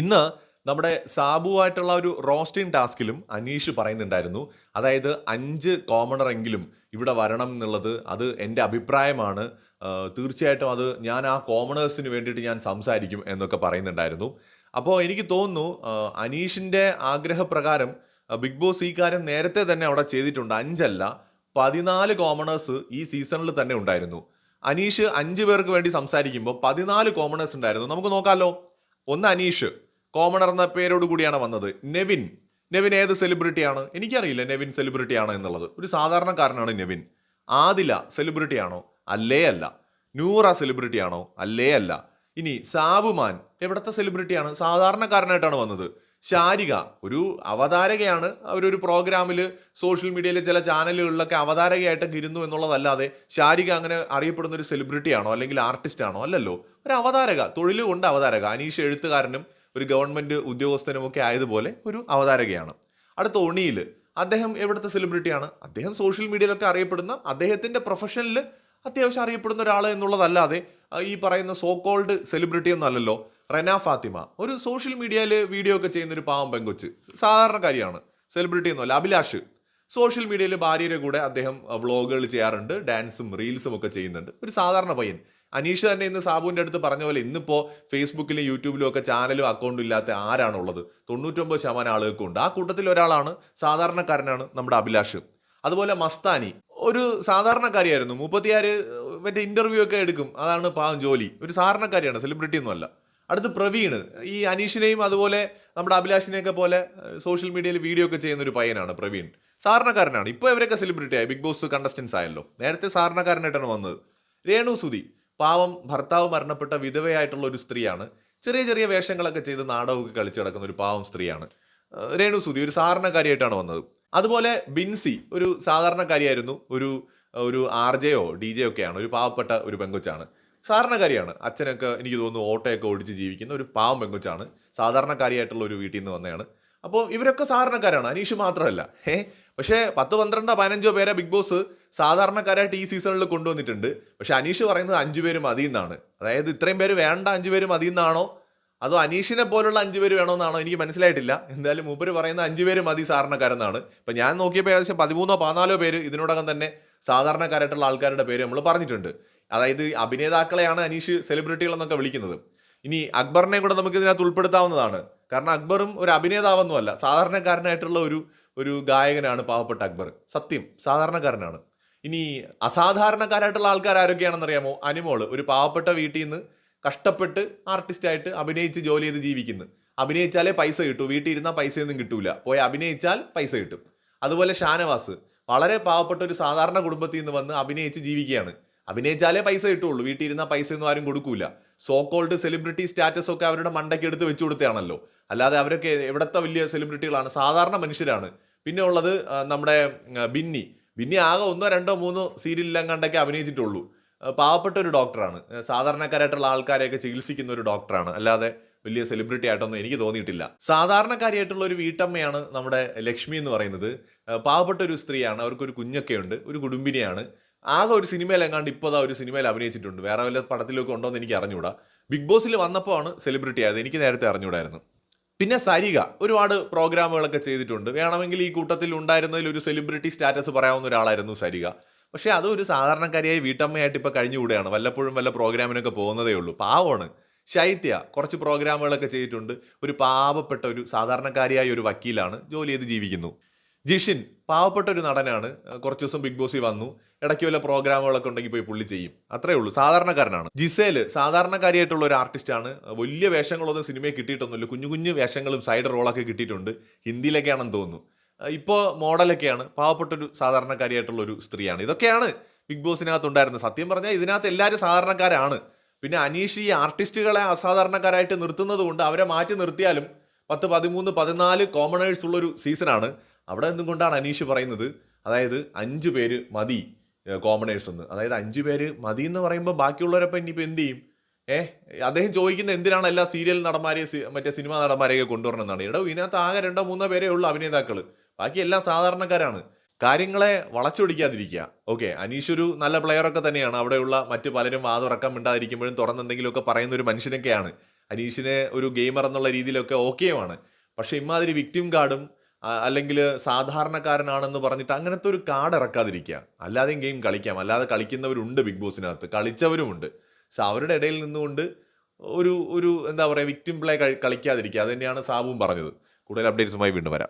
ഇന്ന് നമ്മുടെ സാബുവായിട്ടുള്ള ഒരു റോസ്റ്റിംഗ് ടാസ്കിലും അനീഷ് പറയുന്നുണ്ടായിരുന്നു. അതായത് അഞ്ച് കോമണർ എങ്കിലും ഇവിടെ വരണം എന്നുള്ളത് അത് എന്റെ അഭിപ്രായമാണ്. തീർച്ചയായിട്ടും അത് ഞാൻ ആ കോമണേഴ്സിന് വേണ്ടിയിട്ട് ഞാൻ സംസാരിക്കും എന്നൊക്കെ പറയുന്നുണ്ടായിരുന്നു. അപ്പോൾ എനിക്ക് തോന്നുന്നു അനീഷിന്റെ ആഗ്രഹപ്രകാരം ബിഗ് ബോസ് ഈ കാര്യം നേരത്തെ തന്നെ അവിടെ ചെയ്തിട്ടുണ്ട്. അഞ്ചല്ല പതിനാല് കോമണേഴ്സ് ഈ സീസണിൽ തന്നെ ഉണ്ടായിരുന്നു. അനീഷ് അഞ്ച് പേർക്ക് വേണ്ടി സംസാരിക്കുമ്പോൾ പതിനാല് കോമണേഴ്സ് ഉണ്ടായിരുന്നു. നമുക്ക് നോക്കാമല്ലോ ഒന്ന് അനീഷ്. കോമണർ എന്ന പേരോട് കൂടിയാണ് വന്നത്. നെവിൻ. നെവിൻ ഏത് സെലിബ്രിറ്റിയാണ് എനിക്കറിയില്ല നെവിൻ സെലിബ്രിറ്റിയാണ് എന്നുള്ളത്. ഒരു സാധാരണക്കാരനാണ് നെവിൻ. ആദില സെലിബ്രിറ്റിയാണോ അല്ലേ അല്ല. നൂറ സെലിബ്രിറ്റിയാണോ അല്ലേ അല്ല. ഇനി സാബുമാൻ എവിടത്തെ സെലിബ്രിറ്റിയാണ് സാധാരണക്കാരനായിട്ടാണ് വന്നത്. ശാരിക ഒരു അവതാരകയാണ്. അവരൊരു പ്രോഗ്രാമിൽ സോഷ്യൽ മീഡിയയിലെ ചില ചാനലുകളിലൊക്കെ അവതാരകയായിട്ട് ഇരുന്നു എന്നുള്ളതല്ലാതെ ശാരിക അങ്ങനെ അറിയപ്പെടുന്ന ഒരു സെലിബ്രിറ്റിയാണോ അല്ലെങ്കിൽ ആർട്ടിസ്റ്റാണോ അല്ലല്ലോ. ഒരു അവതാരക. തൊഴിൽ കൊണ്ട് അവതാരക. അനീഷ് എഴുത്തുകാരനും ഒരു ഗവൺമെന്റ് ഉദ്യോഗസ്ഥനും ഒക്കെ ആയതുപോലെ ഒരു അവതാരകയാണ്. അടുത്ത ഒണിയിൽ അദ്ദേഹം എവിടുത്തെ സെലിബ്രിറ്റിയാണ് അദ്ദേഹം സോഷ്യൽ മീഡിയയിലൊക്കെ അറിയപ്പെടുന്ന അദ്ദേഹത്തിന്റെ പ്രൊഫഷനിൽ അത്യാവശ്യം അറിയപ്പെടുന്ന ഒരാൾ എന്നുള്ളതല്ലാതെ ഈ പറയുന്ന സോ കോൾഡ് സെലിബ്രിറ്റി ഒന്നല്ലല്ലോ റെന ഫാത്തിമ. ഒരു സോഷ്യൽ മീഡിയയിൽ വീഡിയോ ഒക്കെ ചെയ്യുന്ന ഒരു പാവം പെങ്കൊച്ച്. സാധാരണക്കാരിയാണ്. സെലിബ്രിറ്റി ഒന്നുമല്ല അഭിലാഷ്. സോഷ്യൽ മീഡിയയിൽ ഭാര്യയുടെ കൂടെ അദ്ദേഹം വ്ളോഗുകൾ ചെയ്യാറുണ്ട് ഡാൻസും റീൽസും ഒക്കെ ചെയ്യുന്നുണ്ട്. ഒരു സാധാരണ പയ്യൻ. അനീഷ് തന്നെ ഇന്ന് സാബുവിന്റെ അടുത്ത് പറഞ്ഞ പോലെ ഇന്നിപ്പോൾ ഫേസ്ബുക്കിലും യൂട്യൂബിലും ഒക്കെ ചാനലും അക്കൗണ്ടും ഇല്ലാത്ത ആരാണുള്ളത്? തൊണ്ണൂറ്റൊമ്പത് ശതമാനം ആളുകൾക്കുണ്ട്. ആ കൂട്ടത്തിൽ ഒരാളാണ് സാധാരണക്കാരനാണ് നമ്മുടെ അഭിലാഷ്. അതുപോലെ മസ്താനി. ഒരു സാധാരണക്കാരിയായിരുന്നു. മുപ്പത്തിയാറ് മറ്റേ ഇന്റർവ്യൂ ഒക്കെ എടുക്കും. അതാണ് പാവം ജോലി. ഒരു സാധാരണക്കാരിയാണ് സെലിബ്രിറ്റി ഒന്നുമല്ല. അടുത്ത് പ്രവീണ് ഈ അനീഷിനെയും അതുപോലെ നമ്മുടെ അഭിലാഷിനെയൊക്കെ പോലെ സോഷ്യൽ മീഡിയയിൽ വീഡിയോ ഒക്കെ ചെയ്യുന്ന ഒരു പയ്യനാണ് പ്രവീൺ. സാധാരണക്കാരനാണ്. ഇപ്പോൾ ഇവരൊക്കെ സെലിബ്രിറ്റി ആയി. ബിഗ് ബോസ് കണ്ടസ്റ്റൻസ് ആയല്ലോ. നേരത്തെ സാധാരണക്കാരനായിട്ടാണ് വന്നത്. രേണു സുതി പാവം ഭർത്താവ് മരണപ്പെട്ട വിധവയായിട്ടുള്ള ഒരു സ്ത്രീയാണ്. ചെറിയ ചെറിയ വേഷങ്ങളൊക്കെ ചെയ്ത് നാടകമൊക്കെ കളിച്ചു നടക്കുന്ന ഒരു പാവം സ്ത്രീയാണ്. ഏഹ് രേണു സുതി ഒരു സാധാരണക്കാരിയായിട്ടാണ് വന്നത്. അതുപോലെ ബിൻസി ഒരു സാധാരണക്കാരിയായിരുന്നു. ഒരു ഒരു ആർ ജെയോ ഡി ജെ ഒക്കെയാണ്. ഒരു പാവപ്പെട്ട ഒരു പെങ്കൊച്ചാണ്. സാധാരണക്കാരിയാണ്. അച്ഛനൊക്കെ എനിക്ക് തോന്നുന്നു ഓട്ടോയൊക്കെ ഓടിച്ച് ജീവിക്കുന്ന ഒരു പാവം പെങ്കൊച്ചാണ്. സാധാരണക്കാരിയായിട്ടുള്ള ഒരു വീട്ടിൽ നിന്ന് വന്നതാണ് അപ്പോൾ ഇവരൊക്കെ സാധാരണക്കാരാണ്. അനീഷ് മാത്രമല്ല. ഏ? പക്ഷേ പത്ത് പന്ത്രണ്ടോ പതിനഞ്ചോ പേരെ ബിഗ് ബോസ് സാധാരണക്കാരായിട്ട് ഈ സീസണിൽ കൊണ്ടുവന്നിട്ടുണ്ട്. പക്ഷെ അനീഷ് പറയുന്നത് അഞ്ചു പേര് മതി എന്നാണ്. അതായത് ഇത്രയും പേര് വേണ്ട അഞ്ചു പേര് മതി എന്നാണോ? അതോ അനീഷിനെ പോലുള്ള അഞ്ചു പേര് വേണമെന്നാണോ എനിക്ക് മനസ്സിലായിട്ടില്ല. എന്തായാലും മൂപ്പര് പറയുന്ന അഞ്ചു പേര് മതി സാധാരണക്കാരെന്നാണ്. ഇപ്പം ഞാൻ നോക്കിയപ്പോൾ ഏകദേശം പതിമൂന്നോ പതിനാലോ പേര് ഇതിനോടകം തന്നെ സാധാരണക്കാരായിട്ടുള്ള ആൾക്കാരുടെ പേര് നമ്മൾ പറഞ്ഞിട്ടുണ്ട്. അതായത് അഭിനേതാക്കളെയാണ് അനീഷ് സെലിബ്രിറ്റികളെന്നൊക്കെ വിളിക്കുന്നത്. ഇനി അക്ബറിനെ കൂടെ നമുക്ക് ഇതിനകത്ത് ഉൾപ്പെടുത്താവുന്നതാണ്. കാരണം അക്ബറും ഒരു അഭിനേതാവൊന്നുമല്ല. സാധാരണക്കാരനായിട്ടുള്ള ഒരു ഒരു ഗായകനാണ് പാവപ്പെട്ട അക്ബർ. സത്യം സാധാരണക്കാരനാണ്. ഇനി അസാധാരണക്കാരായിട്ടുള്ള ആൾക്കാർ ആരൊക്കെയാണെന്ന് അറിയാമോ അനിമോൾ ഒരു പാവപ്പെട്ട വീട്ടിൽ നിന്ന് കഷ്ടപ്പെട്ട് ആർട്ടിസ്റ്റായിട്ട് അഭിനയിച്ച് ജോലി ചെയ്ത് ജീവിക്കുന്നു. അഭിനയിച്ചാലേ പൈസ കിട്ടൂ. വീട്ടിൽ ഇരുന്നാൽ പൈസയൊന്നും കിട്ടൂല. പോയി അഭിനയിച്ചാൽ പൈസ കിട്ടും. അതുപോലെ ഷാനവാസ് വളരെ പാവപ്പെട്ട ഒരു സാധാരണ കുടുംബത്തിൽ നിന്ന് വന്ന് അഭിനയിച്ച് ജീവിക്കുകയാണ്. അഭിനയിച്ചാലേ പൈസ കിട്ടുള്ളൂ. വീട്ടിൽ ഇരുന്നാൽ പൈസയൊന്നും ആരും കൊടുക്കൂല. സോ കോൾഡ് സെലിബ്രിറ്റി സ്റ്റാറ്റസ് ഒക്കെ അവരുടെ മണ്ടയ്ക്ക് എടുത്ത് വെച്ചു കൊടുത്തതാണല്ലോ. അല്ലാതെ അവരൊക്കെ എവിടത്തെ വലിയ സെലിബ്രിറ്റികളാണ് സാധാരണ മനുഷ്യരാണ്. പിന്നെ ഉള്ളത് നമ്മുടെ ബിന്നി. ബിന്നി ആകെ ഒന്നോ രണ്ടോ മൂന്നോ സീരിയലിലെങ്ങാണ്ടൊക്കെ അഭിനയിച്ചിട്ടുള്ളൂ. പാവപ്പെട്ട ഒരു ഡോക്ടറാണ് സാധാരണക്കാരായിട്ടുള്ള ആൾക്കാരെയൊക്കെ ചികിത്സിക്കുന്ന ഒരു ഡോക്ടറാണ് അല്ലാതെ വലിയ സെലിബ്രിറ്റി ആയിട്ടൊന്നും എനിക്ക് തോന്നിയിട്ടില്ല. സാധാരണക്കാരിയായിട്ടുള്ള ഒരു വീട്ടമ്മയാണ് നമ്മുടെ ലക്ഷ്മി എന്ന് പറയുന്നത്. പാവപ്പെട്ട ഒരു സ്ത്രീയാണ്. അവർക്കൊരു കുഞ്ഞൊക്കെ ഉണ്ട് ഒരു കുടുംബിനിയാണ്. ആകെ ഒരു സിനിമയിൽ എങ്ങാണ്ട് ഇപ്പോൾ ഒരു സിനിമയിൽ അഭിനയിച്ചിട്ടുണ്ട്. വേറെ വല്ല പടത്തിലൊക്കെ ഉണ്ടോ എന്ന് എനിക്ക് അറിഞ്ഞുകൂടാ ബിഗ് ബോസിൽ വന്നപ്പോൾ ആണ് സെലിബ്രിറ്റി ആയത്. എനിക്ക് നേരത്തെ അറിഞ്ഞൂടായിരുന്നു. പിന്നെ സരിക ഒരുപാട് പ്രോഗ്രാമുകളൊക്കെ ചെയ്തിട്ടുണ്ട്. വേണമെങ്കിൽ ഈ കൂട്ടത്തിൽ ഉണ്ടായിരുന്നതിൽ ഒരു സെലിബ്രിറ്റി സ്റ്റാറ്റസ് പറയാവുന്ന ഒരാളായിരുന്നു സരിക. പക്ഷേ അത് ഒരു സാധാരണക്കാരിയായ വീട്ടമ്മയായിട്ട് ഇപ്പോൾ കഴിഞ്ഞുകൂടെയാണ്. വല്ലപ്പോഴും വല്ല പ്രോഗ്രാമിനൊക്കെ പോകുന്നതേ ഉള്ളൂ. പാവമാണ്. ശൈത്യ കുറച്ച് പ്രോഗ്രാമുകളൊക്കെ ചെയ്തിട്ടുണ്ട്. ഒരു പാവപ്പെട്ട ഒരു സാധാരണക്കാരിയായ ഒരു വക്കീലാണ് ജോലി ചെയ്ത് ജീവിക്കുന്നു. ജിഷിൻ പാവപ്പെട്ട ഒരു നടനാണ്. കുറച്ച് ദിവസം ബിഗ് ബോസിൽ വന്നു. ഇടയ്ക്ക് വല്ല പ്രോഗ്രാമുകളൊക്കെ ഉണ്ടെങ്കിൽ പോയി പുള്ളി ചെയ്യും. അത്രേ ഉള്ളൂ. സാധാരണക്കാരനാണ്. ജിസേൽ സാധാരണക്കാരിയായിട്ടുള്ള ഒരു ആർട്ടിസ്റ്റാണ് വലിയ വേഷങ്ങളൊന്നും സിനിമയിൽ കിട്ടിയിട്ടൊന്നുമില്ല. കുഞ്ഞു കുഞ്ഞു വേഷങ്ങളും സൈഡ് റോളൊക്കെ കിട്ടിയിട്ടുണ്ട്. ഹിന്ദിയിലൊക്കെയാണെന്ന് തോന്നുന്നു. ഇപ്പോൾ മോഡലൊക്കെയാണ്. പാവപ്പെട്ട ഒരു സാധാരണക്കാരിയായിട്ടുള്ള ഒരു സ്ത്രീയാണ്. ഇതൊക്കെയാണ് ബിഗ് ബോസിനകത്ത് ഉണ്ടായിരുന്നത് സത്യം പറഞ്ഞാൽ ഇതിനകത്ത് എല്ലാവരും സാധാരണക്കാരാണ്. പിന്നെ അനീഷ് ഈ ആർട്ടിസ്റ്റുകളെ അസാധാരണക്കാരായിട്ട് നിർത്തുന്നത് കൊണ്ട് അവരെ മാറ്റി നിർത്തിയാലും പത്ത് പതിമൂന്ന് പതിനാല് കോമണേഴ്സ് ഉള്ളൊരു സീസണാണ് അവിടെ നിന്നും കൊണ്ടാണ് അനീഷ് പറയുന്നത്. അതായത് അഞ്ച് പേര് മതി കോമണേഴ്സ് എന്ന്. അതായത് അഞ്ച് പേര് മതി എന്ന് പറയുമ്പോൾ ബാക്കിയുള്ളവരപ്പം ഇനിയിപ്പോൾ എന്ത് ചെയ്യും? ഏ അദ്ദേഹം ചോദിക്കുന്ന എന്തിനാണ് എല്ലാ സീരിയൽ നടന്മാരെ സി- മറ്റേ സിനിമാ നടന്മാരെയൊക്കെ കൊണ്ടുവരണമെന്നാണ്. ഇവിടെ ഇതിനകത്ത് ആകെ രണ്ടോ മൂന്നോ പേരേ ഉള്ളൂ അഭിനേതാക്കൾ ബാക്കി എല്ലാം സാധാരണക്കാരാണ്. കാര്യങ്ങളെ വളച്ചൊടിക്കാതിരിക്കുക. ഓക്കെ അനീഷ് ഒരു നല്ല പ്ലെയറൊക്കെ തന്നെയാണ്. അവിടെയുള്ള മറ്റു പലരും വാതുറക്കം മിണ്ടാതിരിക്കുമ്പോഴും തുറന്നെന്തെങ്കിലുമൊക്കെ പറയുന്ന ഒരു മനുഷ്യനൊക്കെയാണ്. അനീഷിനെ ഒരു ഗെയിമർ എന്നുള്ള രീതിയിലൊക്കെ ഓക്കെയുമാണ് പക്ഷേ ഇമാതിരി വിക്ടിം കാർഡും അല്ലെങ്കിൽ സാധാരണക്കാരനാണെന്ന് പറഞ്ഞിട്ട് അങ്ങനത്തെ ഒരു കാർഡ് ഇറക്കാതിരിക്കുക. അല്ലാതെയും ഗെയിം കളിക്കാം. അല്ലാതെ കളിക്കുന്നവരുണ്ട് ബിഗ് ബോസിനകത്ത്. കളിച്ചവരുമുണ്ട്. സോ അവരുടെ ഇടയിൽ നിന്നുകൊണ്ട് ഒരു ഒരു എന്താ പറയുക വിക്ടിം പ്ലേ കളിക്കാതിരിക്കുക. അത് തന്നെയാണ് സാബുവും പറഞ്ഞത്. കൂടുതൽ അപ്ഡേറ്റ്സുമായി വീണ്ടും വരാം.